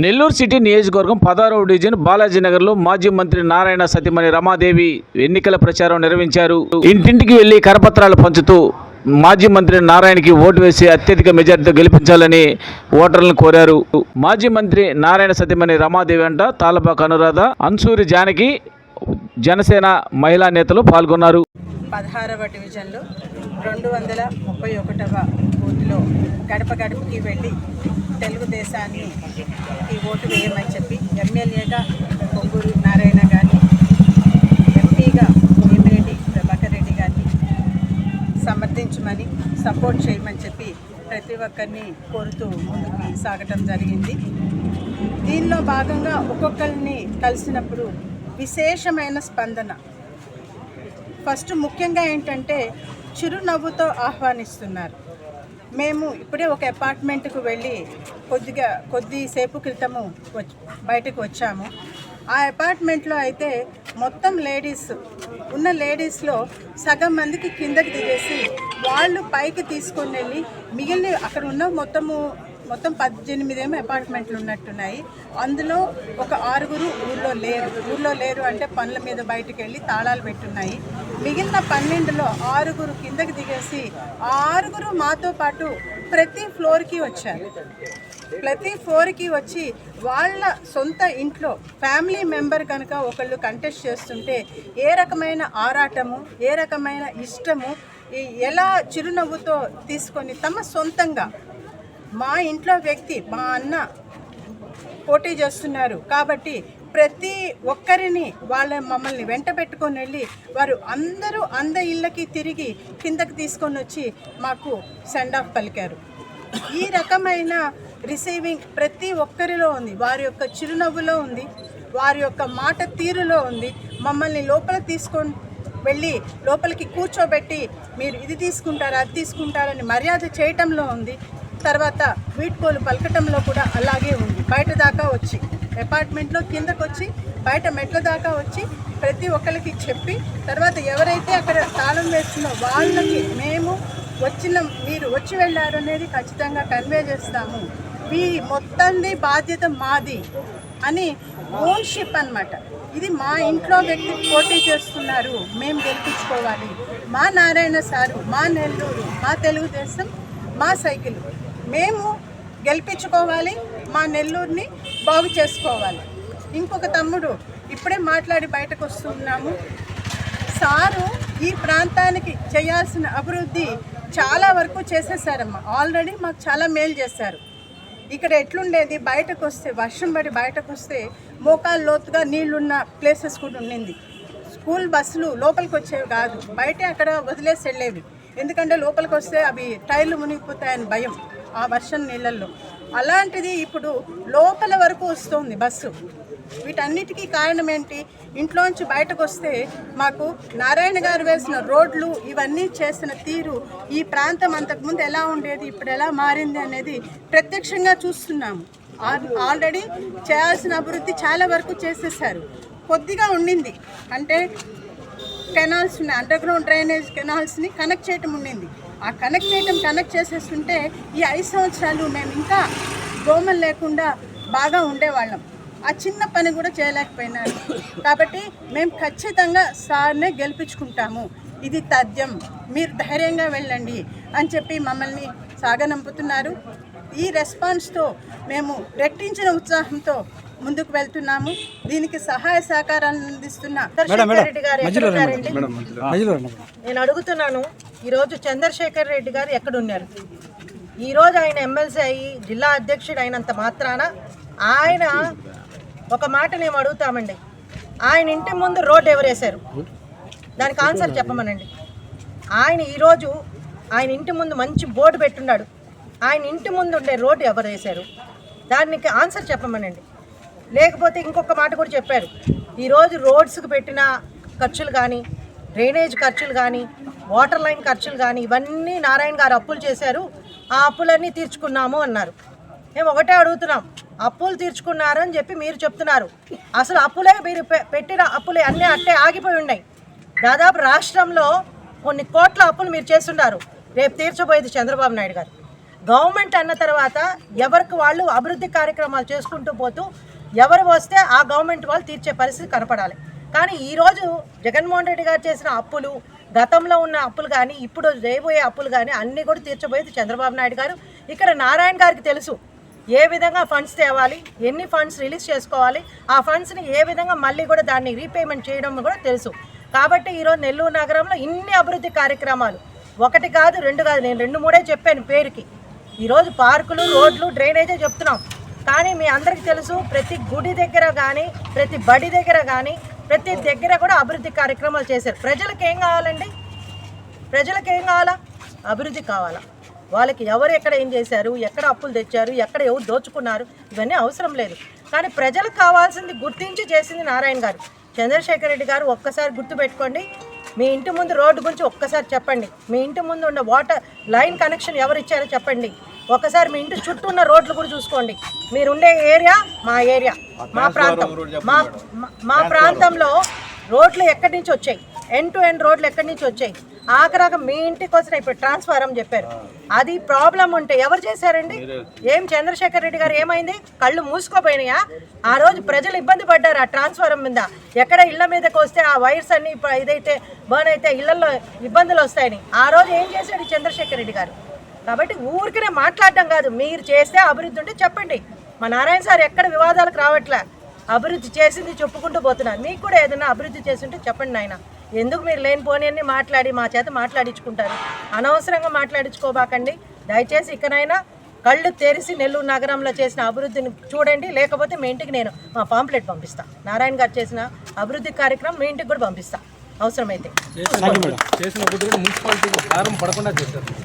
Nellore city నియోజకవర్గం పదహారవ division బాలాజీనగర్లో మాజీ మంత్రి నారాయణ సతీమణి రమాదేవి ఎన్నికల ప్రచారం నిర్వహించారు. ఇంటింటికి వెళ్ళి కరపత్రాలు పంచుతూ మాజీ మంత్రి నారాయణకి ఓటు వేసి అత్యధిక మెజార్టీతో గెలిపించాలని ఓటర్లను కోరారు. మాజీ మంత్రి నారాయణ సతీమణి రమాదేవి అంట తాలబాక్ అనురాధ అన్సూరి జానకి జనసేన మహిళా నేతలు పాల్గొన్నారు. పదహారవ డివిజన్లో రెండు వందల ముప్పై ఒకటవ ఓటులో గడప గడపకి వెళ్ళి తెలుగుదేశాన్ని ఈ ఓటు వేయమని చెప్పి ఎమ్మెల్యేగా పొంగూరు నారాయణ గారిని ఎంపీగా వేమిరెడ్డి ప్రభాకర్ రెడ్డి గారిని సమర్థించమని సపోర్ట్ చేయమని చెప్పి ప్రతి ఒక్కరిని కోరుతూ ముందుకు సాగటం జరిగింది. దీనిలో భాగంగా ఒక్కొక్కరిని కలిసినప్పుడు విశేషమైన స్పందన ఫస్ట్ ముఖ్యంగా ఏంటంటే చిరునవ్వుతో ఆహ్వానిస్తున్నారు. మేము ఇప్పుడే ఒక అపార్ట్మెంట్కు వెళ్ళి కొద్దిగా కొద్దిసేపు క్రితము వచ్చి బయటకు వచ్చాము. ఆ అపార్ట్మెంట్లో అయితే మొత్తం లేడీస్ ఉన్న లేడీస్లో సగం మందికి కిందకి దిగేసి వాళ్ళు పైకి తీసుకొని వెళ్ళి మిగిలిన అక్కడ ఉన్న మొత్తము మొత్తం పద్దెనిమిది ఏమో అపార్ట్మెంట్లు ఉన్నట్టున్నాయి. అందులో ఒక ఆరుగురు ఊళ్ళో లేరు. ఊళ్ళో లేరు అంటే పనుల మీద బయటకు వెళ్ళి తాళాలు పెట్టున్నాయి. మిగిలిన పన్నెండులో ఆరుగురు కిందకి దిగేసి ఆ ఆరుగురు మాతో పాటు ప్రతి ఫ్లోర్కి వచ్చారు. ప్రతి ఫ్లోర్కి వచ్చి వాళ్ళ సొంత ఇంట్లో ఫ్యామిలీ మెంబర్ కనుక ఒకళ్ళు కంటెస్ట్ చేస్తుంటే ఏ రకమైన ఆరాటము ఏ రకమైన ఇష్టము ఎలా చిరునవ్వుతో తీసుకొని తమ సొంతంగా మా ఇంట్లో వ్యక్తి మా అన్న పోటీ చేస్తున్నారు. కాబట్టి ప్రతి ఒక్కరిని వాళ్ళ మమ్మల్ని వెంట పెట్టుకొని వెళ్ళి వారు అందరూ అంద ఇళ్ళకి తిరిగి కిందకి తీసుకొని వచ్చి మాకు సెండ్ ఆఫ్ పలికారు. ఈ రకమైన రిసీవింగ్ ప్రతి ఒక్కరిలో ఉంది. వారి యొక్క చిరునవ్వులో ఉంది. వారి యొక్క మాట తీరులో ఉంది. మమ్మల్ని లోపల తీసుకొని వెళ్ళి లోపలికి కూర్చోబెట్టి మీరు ఇది తీసుకుంటారా అది తీసుకుంటారని మర్యాద చేయటంలో ఉంది. తర్వాత వీడ్కోలు పలకటంలో కూడా అలాగే ఉంది. బయట దాకా వచ్చి అపార్ట్మెంట్లో కిందకు వచ్చి బయట మెట్ల దాకా వచ్చి ప్రతి ఒక్కరికి చెప్పి తర్వాత ఎవరైతే అక్కడ తాళం వేస్తున్నో వాళ్ళకి మేము వచ్చిన మీరు వచ్చి వెళ్ళారు అనేది ఖచ్చితంగా కన్వే చేస్తాము. మీ మొత్తంది బాధ్యత మాది అని ఓన్షిప్ అన్నమాట. ఇది మా ఇంట్లో వ్యక్తి పోటీ చేస్తున్నారు మేము గెలిపించుకోవాలి. మా నారాయణ సారు మా నెల్లూరు మా తెలుగుదేశం మా సైకిల్. మేము గెలిపించుకోవాలి మా నెల్లూరుని బాగు చేసుకోవాలి. ఇంకొక తమ్ముడు ఇప్పుడే మాట్లాడి బయటకు వస్తున్నాము. సారు ఈ ప్రాంతానికి చేయాల్సిన అభివృద్ధి చాలా వరకు చేసేసారమ్మా. ఆల్రెడీ మాకు చాలా మేలు చేశారు. ఇక్కడ ఎట్లుండేది? బయటకు వస్తే వర్షం పడి బయటకు వస్తే మోకాలు లోతుగా నీళ్ళున్న ప్లేసెస్ కూడా ఉండింది. స్కూల్ బస్సులు లోపలికి వచ్చేవి కాదు. బయటే అక్కడ వదిలేసి వెళ్ళేవి. ఎందుకంటే లోపలికి వస్తే అవి టైర్లు మునిగిపోతాయని భయం ఆ వర్షం నీళ్ళల్లో. అలాంటిది ఇప్పుడు లోపల వరకు వస్తుంది బస్సు. వీటన్నిటికీ కారణం ఏంటి? ఇంట్లోంచి బయటకు వస్తే మాకు నారాయణ గారు వేసిన రోడ్లు ఇవన్నీ చేసిన తీరు ఈ ప్రాంతం అంతకుముందు ఎలా ఉండేది ఇప్పుడు ఎలా మారింది అనేది ప్రత్యక్షంగా చూస్తున్నాము. ఆల్రెడీ చేయాల్సిన అభివృద్ధి చాలా వరకు చేసేసారు కొద్దిగా ఉండింది. అంటే కెనాల్స్ ఉన్నాయి. అండర్ గ్రౌండ్ డ్రైనేజ్ కెనాల్స్ని కనెక్ట్ చేయటం ఉండింది. ఆ కనెక్ట్ చేయటం కనెక్ట్ చేసేస్తుంటే ఈ ఐదు సంవత్సరాలు మేము ఇంకా దోమలు లేకుండా బాగా ఉండేవాళ్ళం. ఆ చిన్న పని కూడా చేయలేకపోయినారు. కాబట్టి మేము ఖచ్చితంగా సార్నే గెలిపించుకుంటాము. ఇది తథ్యం. మీరు ధైర్యంగా వెళ్ళండి అని చెప్పి మమ్మల్ని సాగనంపుతున్నారు. ఈ రెస్పాన్స్తో మేము రెట్టించిన ఉత్సాహంతో ముందుకు వెళ్తున్నాము. దీనికి సహాయ సహకారాలను అందిస్తున్న చంద్రశేఖర్ రెడ్డి గారు? నేను అడుగుతున్నాను ఈరోజు చంద్రశేఖర్ రెడ్డి గారు ఎక్కడున్నారు? ఈరోజు ఆయన ఎమ్మెల్సీ అయ్యి జిల్లా అధ్యక్షుడు అయినంత మాత్రాన ఆయన ఒక మాట మేము అడుగుతామండి. ఆయన ఇంటి ముందు రోడ్డు ఎవరేశారు? దానికి ఆన్సర్ చెప్పమనండి. ఆయన ఈరోజు ఆయన ఇంటి ముందు మంచి బోర్డు పెట్టున్నాడు. ఆయన ఇంటి ముందు ఉండే రోడ్డు ఎవరు వేశారు దానికి ఆన్సర్ చెప్పమనండి. లేకపోతే ఇంకొక మాట కూడా చెప్పారు. ఈరోజు రోడ్స్కి పెట్టిన ఖర్చులు కానీ డ్రైనేజ్ ఖర్చులు కానీ వాటర్ లైన్ ఖర్చులు కానీ ఇవన్నీ నారాయణ గారు అప్పులు చేశారు. ఆ అప్పులన్నీ తీర్చుకున్నాము అన్నారు. మేము ఒకటే అడుగుతున్నాం. అప్పులు తీర్చుకున్నారని చెప్పి మీరు చెప్తున్నారు. అసలు అప్పులే మీరు పె- పెట్టిన అప్పులే అన్నీ అట్టే ఆగిపోయి ఉన్నాయి. దాదాపు రాష్ట్రంలో కొన్ని కోట్ల అప్పులు మీరు చేస్తున్నారు రేపు తీర్చబోయేది చంద్రబాబు నాయుడు గారు. గవర్నమెంట్ అన్న తర్వాత ఎవరికి వాళ్ళు అభివృద్ధి కార్యక్రమాలు చేసుకుంటూ పోతూ ఎవరు వస్తే ఆ గవర్నమెంట్ వాళ్ళు తీర్చే పరిస్థితి కనపడాలి. కానీ ఈరోజు జగన్మోహన్ రెడ్డి గారు చేసిన అప్పులు గతంలో ఉన్న అప్పులు కానీ ఇప్పుడు చేయబోయే అప్పులు కానీ అన్నీ కూడా తీర్చబోయేది చంద్రబాబు నాయుడు గారు. ఇక్కడ నారాయణ గారికి తెలుసు ఏ విధంగా ఫండ్స్ తేవాలి ఎన్ని ఫండ్స్ రిలీజ్ చేసుకోవాలి ఆ ఫండ్స్ని ఏ విధంగా మళ్ళీ కూడా దాన్ని రీపేమెంట్ చేయడం కూడా తెలుసు. కాబట్టి ఈరోజు నెల్లూరు నగరంలో ఇన్ని అభివృద్ధి కార్యక్రమాలు. ఒకటి కాదు రెండు కాదు నేను రెండు మూడే చెప్పాను పేరుకి. ఈరోజు పార్కులు రోడ్లు డ్రైనేజే చెప్తున్నాం. కానీ మీ అందరికీ తెలుసు ప్రతి గుడి దగ్గర కానీ ప్రతి బడి దగ్గర కానీ ప్రతి దగ్గర కూడా అభివృద్ధి కార్యక్రమాలు చేశారు. ప్రజలకు ఏం కావాలండి? ప్రజలకు ఏం కావాలా? అభివృద్ధి కావాలా. వాళ్ళకి ఎవరు ఎక్కడ ఏం చేశారు ఎక్కడ అప్పులు తెచ్చారు ఎక్కడ ఎవరు దోచుకున్నారు ఇవన్నీ అవసరం లేదు. కానీ ప్రజలకు కావాల్సింది గుర్తించి చేసింది నారాయణ గారు. చంద్రశేఖర్ రెడ్డి గారు ఒక్కసారి గుర్తుపెట్టుకోండి. మీ ఇంటి ముందు రోడ్డు గురించి ఒక్కసారి చెప్పండి. మీ ఇంటి ముందు ఉన్న వాటర్ లైన్ కనెక్షన్ ఎవరు ఇచ్చారో చెప్పండి. ఒకసారి మీ ఇంటి చుట్టూ ఉన్న రోడ్లు కూడా చూసుకోండి. మీరుండే ఏరియా మా ఏరియా మా ప్రాంతం. మా మా- ప్రాంతంలో రోడ్లు ఎక్కడి నుంచి వచ్చాయి? ఎండ్ టు ఎండ్ రోడ్లు ఎక్కడి నుంచి వచ్చాయి? ఆఖరాక మీ ఇంటికి వచ్చిన ఇప్పుడు ట్రాన్స్ఫారం చెప్పారు. అది ప్రాబ్లం ఉంటే ఎవరు చేశారండి? ఏం చంద్రశేఖర్ రెడ్డి గారు ఏమైంది? కళ్ళు మూసుకోపోయినాయా? ఆ రోజు ప్రజలు ఇబ్బంది పడ్డారు ఆ ట్రాన్స్ఫారం మీద. ఎక్కడ ఇళ్ళ మీదకి వస్తే ఆ వైర్స్ అన్ని ఇదైతే బర్న్ అయితే ఇళ్ళలో ఇబ్బందులు వస్తాయని. ఆ రోజు ఏం చేశాడు చంద్రశేఖర్ రెడ్డి గారు? కాబట్టి ఊరికనే మాట్లాడటం కాదు. మీరు చేస్తే అభివృద్ధి ఉంటే చెప్పండి. మా నారాయణ సార్ ఎక్కడ వివాదాలకు రావట్లే. అభివృద్ధి చేసింది చెప్పుకుంటూ పోతున్నారు మీకు కూడా ఏదైనా అభివృద్ధి చేసింటే చెప్పండి నాయన. ఎందుకు మీరు లేనిపోని అన్ని మాట్లాడి మా చేత మాట్లాడించుకుంటారు? అనవసరంగా మాట్లాడించుకోబాకండి. దయచేసి ఇకనైనా కళ్ళు తెరిచి నెల్లూరు నగరంలో చేసిన అభివృద్ధిని చూడండి. లేకపోతే మీ ఇంటికి నేను మా పాంప్లెట్ పంపిస్తా. నారాయణ గారు చేసిన అభివృద్ధి కార్యక్రమం మీ ఇంటికి కూడా పంపిస్తా. అవసరమైతే. చేసిన పడకుండా చేశారు.